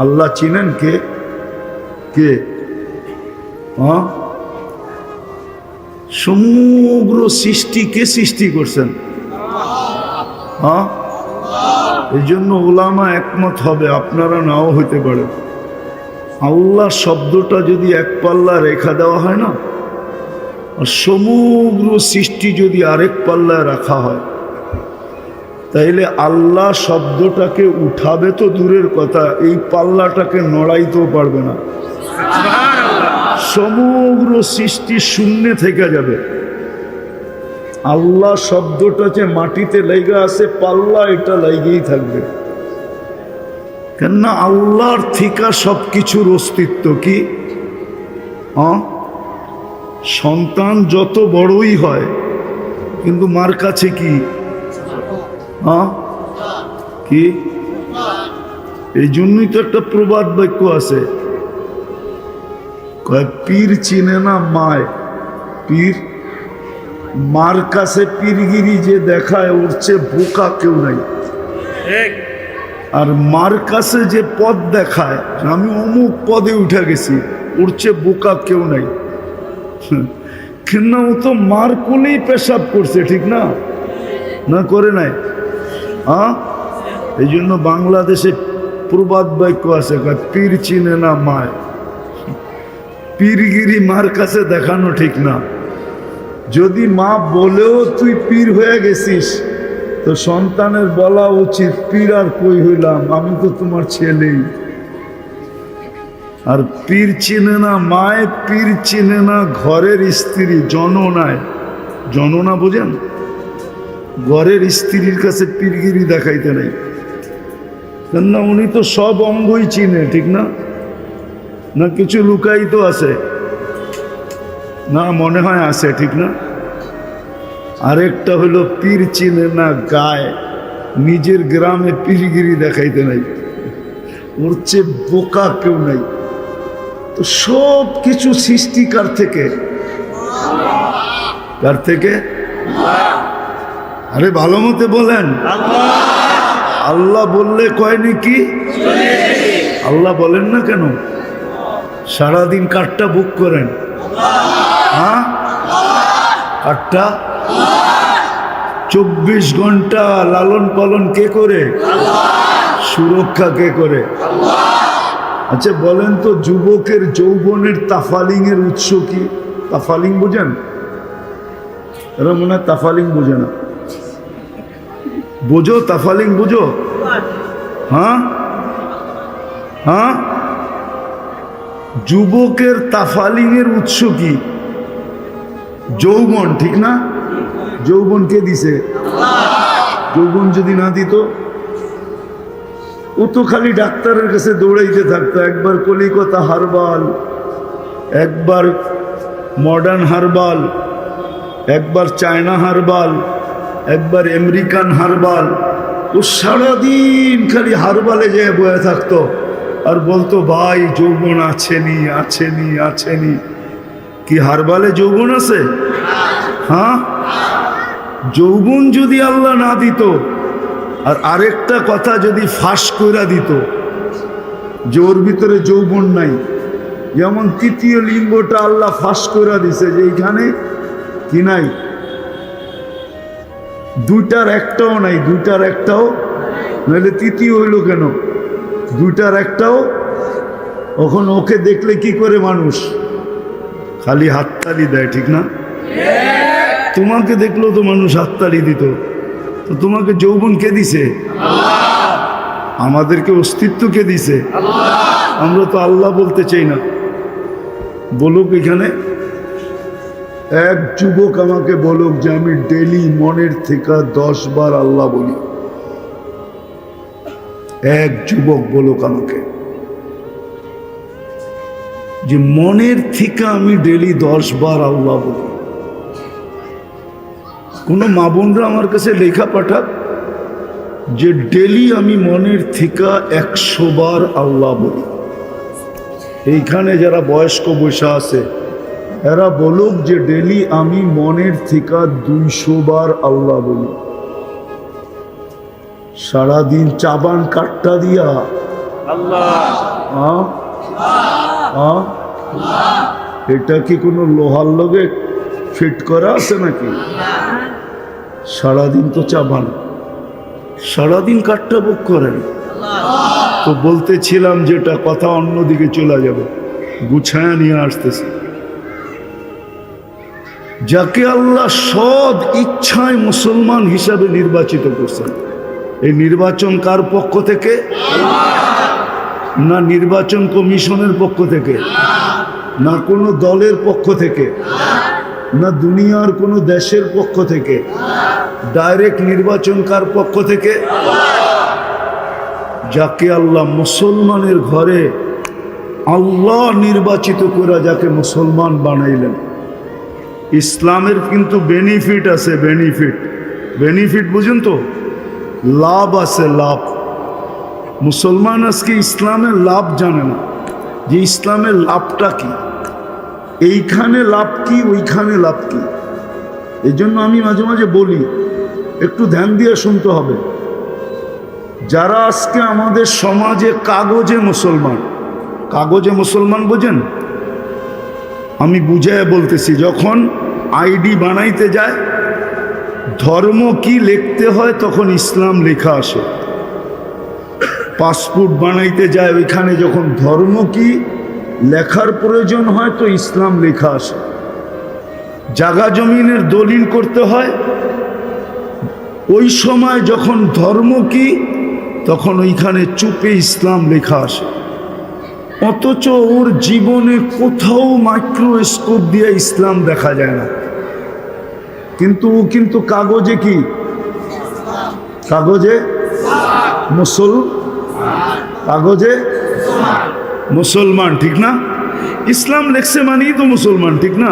আল্লাহ চিনেন কে? কে? হ্যাঁ? সমগ্র সৃষ্টি কে সৃষ্টি করছেন? হ্যাঁ? এই জন্য ওলামা একমত হবে, আপনারা নাও হইতে পারে আল্লাহ শব্দটা যদি এক পাল্লা রেখা দেওয়া হয় না সমগ্র সৃষ্টি যদি আরেক পাল্লায় রাখা হয় তাইলে আল্লাহ শব্দটাকে উঠাবে তো দূরের কথা, এই পাল্লাটাকে নড়াইতেও পারবে না। সমগ্র সৃষ্টি শূন্যে থেকে যাবে। আল্লাহ শব্দটা যে মাটিতে লেগে আছে, পাল্লা এটা লেগেই থাকবে। কেননা আল্লাহর থিকা সব কিছুর অস্তিত্ব কি? সন্তান যত বড়ই হয়, কিন্তু মার কাছে কি? হ্যাঁ? কি? এই জন্যই তো একটা প্রবাদ বাক্য আছে। কয় পীর চিনে না মায়? পীর মার কাছে পীরগিরি যে দেখায় ওর চেয়ে বোকা কেউ নাই। আর মার কাছে যে পদ দেখায় আমি অমুক পদে উঠে গেছি ওর চেয়ে বোকা কেউ নাই। কিন্তু ও তো মার কোলেই পেশাব করছে ঠিক না? না করে নাই? হ্যাঁ? এই জন্য বাংলাদেশে প্রবাদ বাক্য আছে পীর চিনে না মায়। পীরগিরি মার কাছে দেখানো ঠিক না। যদি মা বলেও তুই পীর হয়ে গেছিস, তো সন্তানের বলা উচিত, পীর আর কই হইলাম? আমি তো তোমার ছেলেই। আর পীর চিনে না মায়, পীর চিনে না ঘরের স্ত্রী জননায় জননা বোঝেন? ঘরের স্ত্রীর কাছে পীরগিরি দেখাইতে নেই। কেননা উনি তো সব অঙ্গই চিনে, ঠিক না? না কিছু লুকাই তো আছে? না মনে হয় আছে, ঠিক না? আরেকটা হলো পীর চিনে না গায়, নিজের গ্রামে পীরগিরি দেখাইতে নাই। ওর চেয়ে বোকা কেউ নাই। তো সব কিছু সৃষ্টিকার থেকে। কার থেকে? আরে ভালো মতে বলেন। আল্লাহ বললে কয় নাকি? আল্লাহ বলেন না কেন? সারাদিন কাঠটা বুক করেন। হ্যাঁ? কাঠটা চব্বিশ ঘণ্টা লালন পালন কে করে? সুরক্ষা কে করে? আচ্ছা বলেন তো যুবকের যৌবনের তাফালিং এর উৎস কি? তাফালিং বোঝেন? এরা মনে হয় তাফালিং বোঝে না। বোঝো, তাফালিং বুঝো? হ্যাঁ? হ্যাঁ? যুবকের তাফালিং এর উৎস কি? যৌবন, ঠিক না? যৌবন কে দিছে? যৌবন যদি না দিত, ও তো খালি ডাক্তারের কাছে দৌড়াইতে থাকতো। একবার কলিকতা হারবাল, একবার মডার্ন হারবাল, একবার চায়না হারবাল একবার আমেরিকান হারবাল ও সারাদিন খালি হারবালে যেয়ে বয়ে থাকতো আর বলতো, ভাই, যৌবন আছেনি আছেনি আছেনি কি হারবালে যৌবন আছে? হ্যাঁ? যৌবন যদি আল্লাহ না দিত আর আরেকটা কথা যদি ফাঁস কইরা দিত, যে ওর ভিতরে যৌবন নাই। যেমন তৃতীয় লিঙ্গটা আল্লাহ ফাঁস কইরা দিছে, যে এইখানে কি নাই? দুইটার একটাও নাই, দুইটার একটাও, নাহলে তৃতীয় হইল কেন? দুইটার একটাও, এখন ওকে দেখলে কি করে মানুষ? খালি হাততালি দেয়, ঠিক না? তোমাকে দেখলেও তো মানুষ হাততালি দিত, তো তোমাকে যৌবন কে দিছে? আমাদেরকে অস্তিত্ব কে দিছে? আমরা তো আল্লাহ বলতে চাই না। বলুক এখানে এক যুবক আমাকে বলুক যে আমি ডেলি মনের থেকে দশ বার আল্লাহ বলি। এক যুবক বলুক আমাকে যে মনের থেকে আমি ডেলি দশ বার আল্লাহ বলি। কোনো মা বোনরা আমার কাছে লেখা পাঠাক যে ডেলি আমি মনের থেকে একশো বার আল্লাহ বলি। এইখানে যারা বয়স্ক বসে আছে এরা বলুক যে ডেলি আমি মনের থেকে দুইশো বার আল্লাহ বলি। সারাদিন চাবান কাটটা দিয়া? এটা কি কোনো লোহার লগে ফিট করা আছে নাকি? সারাদিন তো চাবান। সারাদিন কাঠটা বুক করেন। তো বলতেছিলাম যেটা কথা অন্যদিকে চলে যাবে। গুছায়া নিয়ে আসতেছে। যাকে আল্লাহ সৎ ইচ্ছায় মুসলমান হিসাবে নির্বাচিত করছেন। এই নির্বাচন কার পক্ষ থেকে? না নির্বাচন কমিশনের পক্ষ থেকে? না কোনো দলের পক্ষ থেকে? না দুনিয়ার কোনো দেশের পক্ষ থেকে? ডাইরেক্ট নির্বাচন কার পক্ষ থেকে? যাকে আল্লাহ মুসলমানের ঘরে আল্লাহ নির্বাচিত করে যাকে মুসলমান বানাইলেন। ইসলামের কিন্তু বেনিফিট আছে বেনিফিট বেনিফিট বুঝুন তো? লাভ আছে, লাভ। মুসলমান আজকে ইসলামের লাভ জানে না। যে ইসলামের লাভটা কি? এইখানে লাভ কি, ওইখানে লাভ কি? এই জন্য আমি মাঝে মাঝে বলি, একটু ধ্যান দিয়ে শুনতে হবে। যারা আজকে আমাদের সমাজে কাগজে মুসলমান কাগজে মুসলমান বোঝেন? আমি বুঝায় বলতেছি, যখন আইডি বানাইতে যায়, ধর্ম কি লিখতে হয় তখন ইসলাম লেখা আসে। পাসপোর্ট বানাইতে যায়, ওইখানে যখন ধর্ম কি লেখার প্রয়োজন হয় তো ইসলাম লেখা আসে। জাগা জমিনের দলিল করতে হয়, ওই সময় যখন ধর্ম কি তখন ওইখানে চুপে ইসলাম লেখা আসে। অথচ ওর জীবনে কোথাও মাইক্রোস্কোপ দিয়ে ইসলাম দেখা যায় না। কিন্তু ও কিন্তু কাগজে কি? কাগজে? মুসল কাগজে? মুসলমান, ঠিক না? ইসলাম লেখছে মানেই তো মুসলমান, ঠিক না?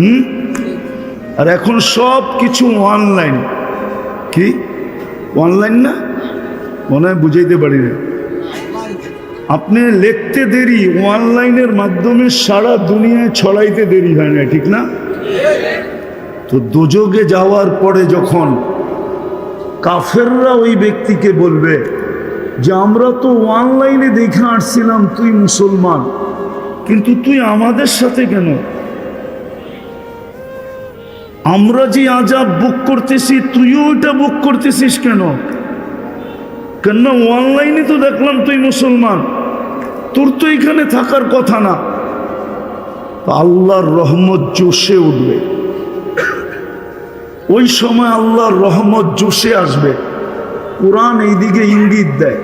হুম? আর এখন সব কিছু অনলাইন কি? অনলাইন না? মনে হয় বুঝাইতে পারি না। আপনি লিখতে দেরি, অনলাইনের মাধ্যমে সারা দুনিয়ায় ছড়াইতে দেরি হয় না, ঠিক না? তো দুযোগে যাওয়ার পরে যখন কাফেররা ওই ব্যক্তিকে বলবে যে, আমরা তো অনলাইনে দেখে আসছিলাম, তুই মুসলমান, কিন্তু তুই আমাদের সাথে কেন? আমরা যে আজাব বুক করতেছি, তুইও ওইটা বুক করতেছিস কেন? কেন অনলাইনে তো দেখলাম তুই মুসলমান। তোর তো এখানে থাকার কথা না। আল্লাহর রহমত জোশে উঠবে। ওই সময় আল্লাহর রহমত জোশে আসবে। কোরআন এইদিকে ইঙ্গিত দেয়।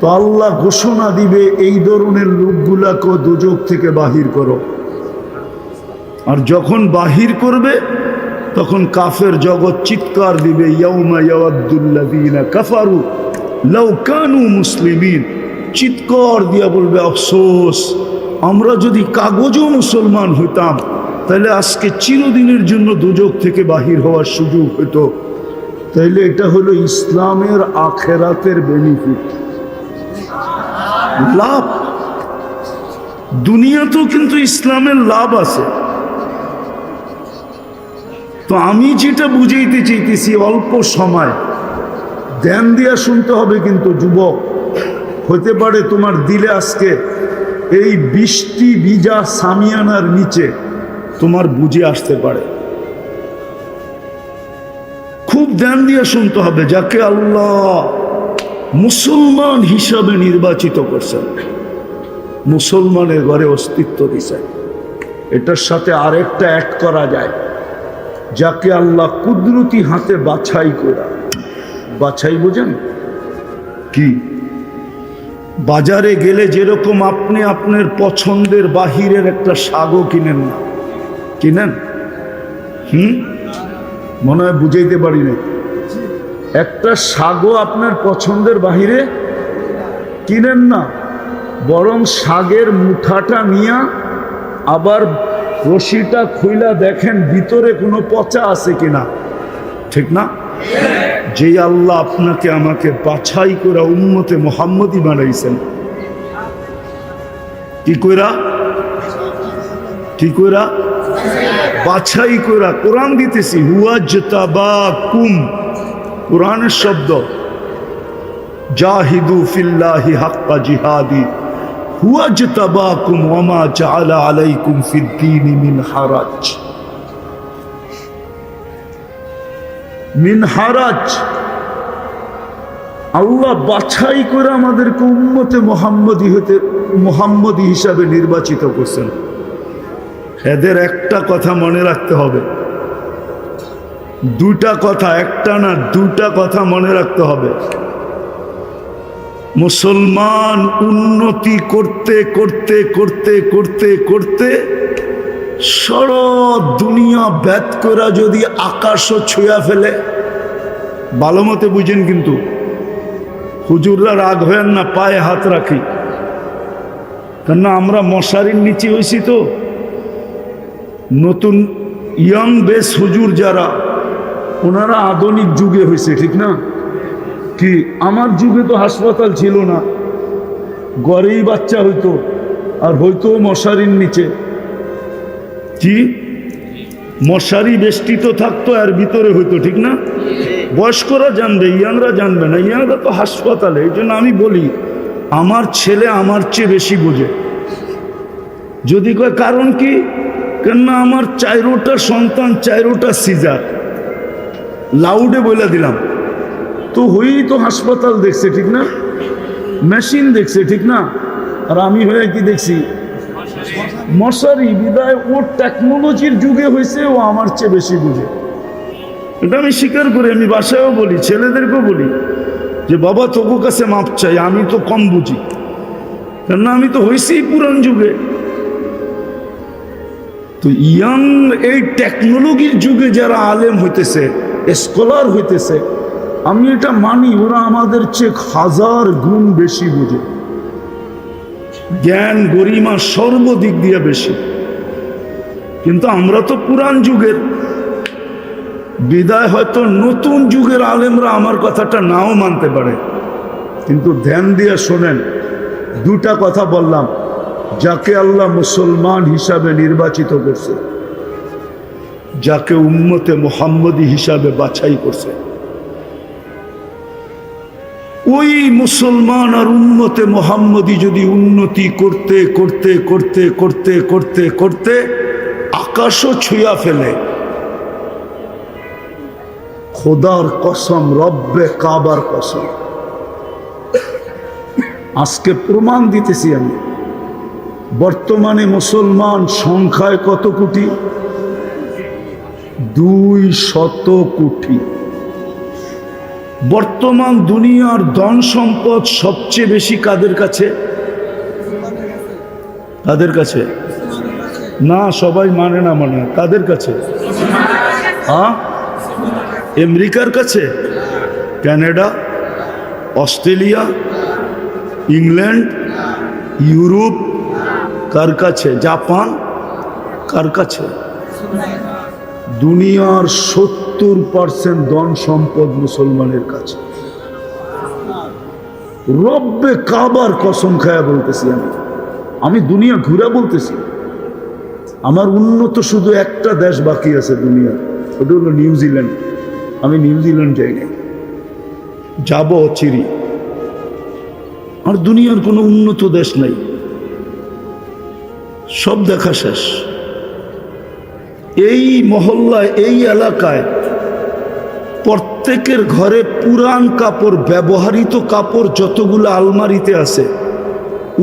তো আল্লাহ ঘোষণা দিবে, এই ধরনের লোকগুলাকে দুযোগ থেকে বাহির করো। আর যখন বাহির করবে, তখন কাফের জগৎ চিৎকার দিবে, ইয়াউমা ইয়াওয়াদ্দুল্লাযীনা কাফারু লাউ কানু মুসলিমিন। চিৎকার দিয়া বলবে, আফসোস, আমরা যদি কাগজও মুসলমান হইতাম, তাহলে আজকে চিরদিনের জন্য দুযোগ থেকে বাহির হওয়ার সুযোগ হতো তাইলে এটা হলো ইসলামের আখেরাতের বেনিফিট লাভ? দুনিয়াতেও কিন্তু ইসলামের লাভ আছে। তো আমি যেটা বুঝাইতে চাইতেছি, অল্প সময়। ধ্যান দিয়া শুনতে হবে কিন্তু, যুবক। হতে পারে তোমার দিলে আজকে এই বৃষ্টি বিজা সামিয়ানার নিচে তোমার বুঝে আসতে পারে। খুব ধ্যান দিয়ে শুনতে হবে, যাকে আল্লাহ মুসলমান হিসাবে নির্বাচিত করছেন, মুসলমানের ঘরে অস্তিত্ব দিছেন এটার সাথে আরেকটা অ্যাড করা যায়, যাকে আল্লাহ কুদরতি হাতে বাছাই করা। বাছাই বোঝেন? কি? বাজারে গেলে যেরকম আপনি আপনার পছন্দের বাহিরের একটা শাগও কিনেন না। কিনেন? হুম? মনে হয় বুঝাইতে পারি না একটা শাগও আপনার পছন্দের বাহিরে কিনেন না, বরং শাগের মুঠাটা নিয়া আবার রশিটা খুইলা দেখেন ভিতরে কোনো পচা আছে কিনা। ঠিক না? যেই আল্লাহ আপনাকে আমাকে বাছাই করা উন্মতে মোহাম্মদই বানাইছেন। কি কইরা? কি কইরা? বাছাই করা কোরআন দিতেছি, হুয়া জতাবা কুম কোরআনের শব্দ। জাহিদু ফিল্লাহি হাক্কা জিহাদি হুয়াজতাবাকুম ওয়ামা জাআলা আলাইকুম ফিদ্দীন মিন হারাজ। মিন হারাজ আল্লাহ বাছাই করে আমাদেরকে উম্মতে মোহাম্মদী হতে, মোহাম্মদী হিসাবে নির্বাচিত করছেন। এদের একটা কথা মনে রাখতে হবে। দুটা কথা, একটা না দুটা কথা মনে রাখতে হবে। মুসলমান উন্নতি করতে করতে করতে করতে করতে সারা দুনিয়া ব্যাত করা যদি আকাশও ছুঁয়া ফেলে। ভালো মতে বুঝেন কিন্তু, হুজুররা রাগ হয়েন না, পায়ে হাত রাখি। কেননা আমরা মশারির নিচে হয়েছি তো। নতুন ইয়াং বেস হুজুর যারা, ওনারা আধুনিক যুগে হয়েছে ঠিক না? কি, আমার যুগে তো হাসপাতাল ছিল না। গড়েই বাচ্চা হইতো, আর হইতো মশারির নিচে। কি? মশারি বেষ্টিত থাকতো, আর ভিতরে হইতো, ঠিক না? বয়স্করা জানবে, ইয়াংরা জানবে না। ইয়াংরা তো হাসপাতালে, এই জন্য আমি বলি, আমার ছেলে আমার চেয়ে বেশি বোঝে। যদি কয়, কারণ কি? কেননা আমার চাইরোটা সন্তান, চাইরোটা সিজার। লাউডে বলে দিলাম। তো হয়েই তো হাসপাতাল দেখছে, ঠিক না? মেশিন দেখছে, ঠিক না? আর আমি হয়ে কি দেখছি? মশারি বিদায়, ও টেকনোলজির যুগে হয়েছে ও আমার চেয়ে বেশি বুঝে। এটা আমি স্বীকার করি, আমি বাসায়ও বলি, ছেলেদেরকেও বলি, যে বাবা তোকে কাছে মাপ চাই, আমি তো কম বুঝি। কেননা আমি তো হয়েছি পুরান যুগে। তো ইয়াং এই টেকনোলজির যুগে যারা আলেম হইতেছে স্কলার হইতেছে, আমি এটা মানি, ওরা আমাদের চেয়ে হাজার গুণ বেশি বুঝে। জ্ঞান গরিমা সর্বদিক দিয়ে বেশি। কিন্তু আমরা তো পুরান যুগের। বিদায় হয়তো নতুন যুগের আলেমরা আমার কথাটা নাও মানতে পারে। কিন্তু ধ্যান দিয়ে শোনেন, দুটা কথা বললাম, যাকে আল্লাহ মুসলমান হিসাবে নির্বাচিত করছে, যাকে উম্মতে মোহাম্মদী হিসাবে বাছাই করছে। ওই মুসলমান আর উন্মতে মোহাম্মদী যদি উন্নতি করতে করতে করতে করতে করতে করতে আকাশও ছুঁয়া ফেলে। খোদার কসম, রব্বে কাবার কসম। আজকে প্রমাণ দিতেছি আমি। বর্তমানে মুসলমান সংখ্যায় কত কোটি? দুই শত কোটি। বর্তমান দুনিয়ার ধন সম্পদ সবচেয়ে বেশি কাদের কাছে? কাদের কাছে? না, সবাই মানে না মানে কাদের কাছে? হ্যাঁ আমেরিকার কাছে? কানাডা? অস্ট্রেলিয়া? ইংল্যান্ড? ইউরোপ? কার কাছে? জাপান? কার কাছে? দুনিয়ার সত্তর পার্সেন্ট ধন সম্পদ মুসলমানের কাছে। রব্বে কাবার কসম খায়া বলতেছি আমি। আমি দুনিয়া ঘুরে বলতেছি। আমার উন্নত শুধু একটা দেশ বাকি আছে দুনিয়া ওটা হলো নিউজিল্যান্ড আমি নিউজিল্যান্ড যাই নাই। যাব চিরি। আর দুনিয়ার কোনো উন্নত দেশ নাই। সব দেখা শেষ। এই মহল্লায়, এই এলাকায় প্রত্যেকের ঘরে পুরান কাপড় ব্যবহারিত কাপড় যতগুলো আলমারিতে আছে,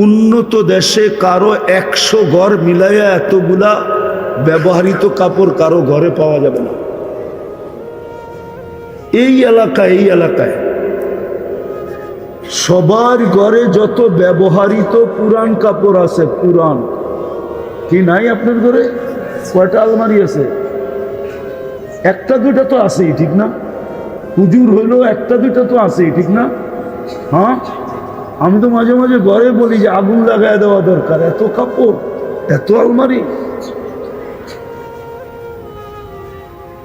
উন্নত দেশে কারও একশো ঘর মিলাইয়া এতগুলা ব্যবহারিত কাপড় কারও ঘরে পাওয়া যাবে না। এই এলাকায় এই এলাকায় সবার ঘরে যত ব্যবহারিত পুরান কাপড় আছে, পুরান, কি নাই আপনার ঘরে? কয়টা আলমারি আছে? একটা দুটা তো আছেই, ঠিক না? হুজুর হইল একটা দুটা তো আছেই, ঠিক না? হ্যাঁ? আমি তো মাঝে মাঝে ঘরে বলি যে আগুন লাগায় দেওয়া দরকার। এত কাপড়, এত আলমারি।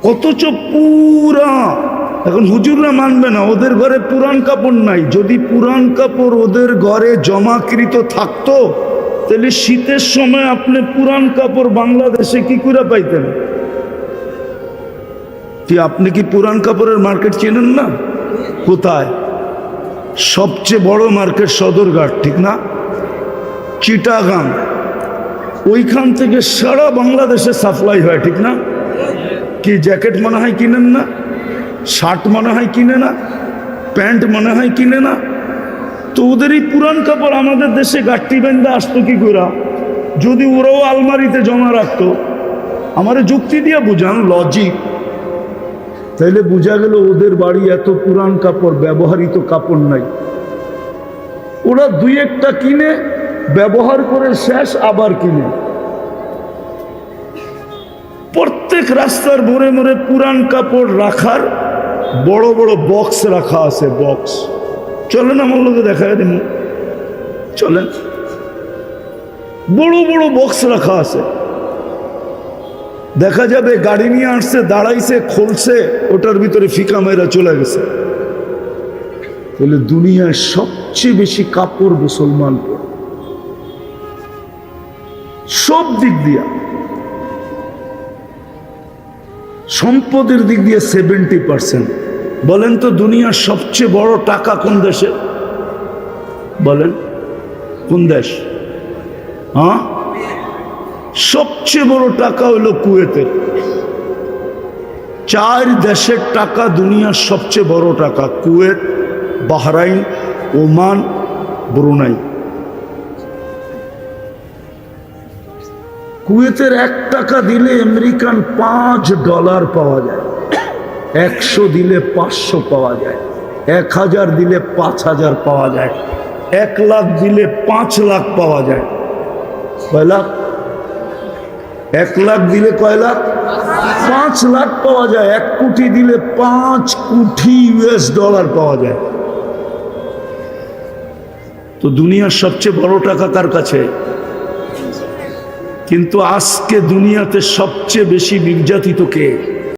অথচ পুরা, এখন হুজুররা মানবে না, ওদের ঘরে পুরান কাপড় নাই। যদি পুরান কাপড় ওদের ঘরে জমাকৃত থাকতো তাহলে শীতের সময় আপনি পুরান কাপড় বাংলাদেশে কি করে পাইতেন? কি আপনি কি পুরান কাপড়ের মার্কেট চেনেন না? কোথায়? সবচেয়ে বড় মার্কেট সদরঘাট, ঠিক না? চিটাগাং। ওইখান থেকে সারা বাংলাদেশে সাপ্লাই হয়, ঠিক না? কি জ্যাকেট মনে হয় কিনেন না? শার্ট মনে হয় কিনে না? প্যান্ট মনে হয় কিনে না? তো ওদের এই পুরান কাপড় আমাদের দেশে গাঠটি বেঁধে আসতো কি করে যদি ওরাও আলমারিতে জমা রাখতো। আমারে যুক্তি দিয়ে বুঝান লজিক তাইলে বোঝা গেল ওদের বাড়ি এত পুরান কাপড় ব্যবহারিত কাপড় নাই। ওরা দুই একটা কিনে, ব্যবহার করে শেষ আবার কিনে। প্রত্যেক রাস্তার মোড়ে মোড়ে পুরান কাপড় রাখার বড় বড় বক্স রাখা আছে বক্স চলেন আমার লোকে দেখা দিন। চলেন। বড় বড় বক্স রাখা আছে। দেখা যাবে গাড়ি নিয়ে আসছে, দাঁড়াইছে, খুলছে, ওটার ভিতরে ফিকা মেয়েরা চলে গেছে। তাহলে দুনিয়ায় সবচেয়ে বেশি কাপড় মুসলমান সব দিক দিয়া। সম্পদের দিক দিয়ে সেভেন্টি পার্সেন্ট বলেন তো দুনিয়ার সবচেয়ে বড় টাকা কোন দেশে? বলেন, কোন দেশ? হ্যাঁ? সবচেয়ে বড় টাকা হলো কুয়েতের চার দেশের টাকা দুনিয়ার সবচেয়ে বড় টাকা, কুয়েত, বাহরাইন, ওমান, ব্রুনাই। কুয়েতের এক টাকা দিলে আমেরিকান পাঁচ ডলার পাওয়া যায়। একশো দিলে পাঁচশো পাওয়া যায়, এক হাজার দিলে পাঁচ হাজার পাওয়া যায়, এক লাখ দিলে পাঁচ লাখ পাওয়া যায়। কয় লাখ? এক লাখ দিলে কয় লাখ? পাঁচ লাখ পাওয়া যায়, এক কোটি দিলে পাঁচ কোটি ইউএস ডলার পাওয়া যায়। তো দুনিয়ার সবচেয়ে বড় টাকা কার কাছে? কিন্তু আজকে দুনিয়াতে সবচেয়ে বেশি নির্যাতিত কে?